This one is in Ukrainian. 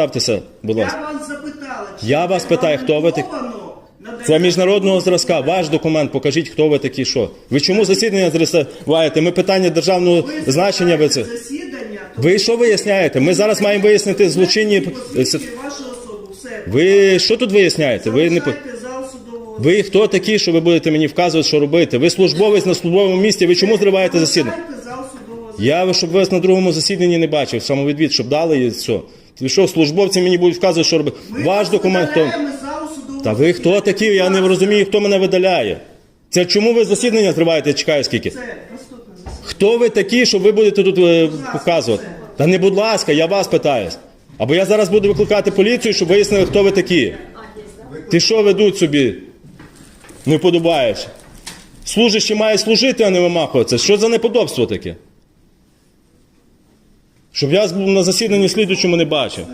Ставтеся, будь ласка. Я вас запитала, чи Я вас питаю, хто ви такі? регламентовано надання Це міжнародного зразка. Ваш документ, покажіть, хто ви такі, що. Ви чому засідання зриваєте? Ми питання державного Ви значення. Ви це. засідання, то Ви що виясняєте? Ми зараз маємо вияснити злочинні. посвідчує вашу особу, все. Ви що тут виясняєте? Ви не по- Залишайте зал судового ви хто такі, що ви будете мені вказувати, що робити? Ви службовець на службовому місці. Ви чому зриваєте засідання? Залишайте зал судового Я щоб вас на другому засіданні не бачив, самовідвід, щоб дали і все. Що, службовці мені будуть вказувати, що робити? Ми Ваш документ хто? Та ви хто такі? Я не розумію, хто мене видаляє. Це чому ви засідання зриваєте? Чекаю скільки. Хто ви такі, що ви будете тут е, показувати? Та не будь ласка, я вас питаюсь. Або я зараз буду викликати поліцію, щоб вияснили, хто ви такі. Ти що ведуть собі? Не подобаєш. Служащий має служити, а не вимахуватися. Що за неподобство таке? Щоб я на засіданні слідуючому не бачив.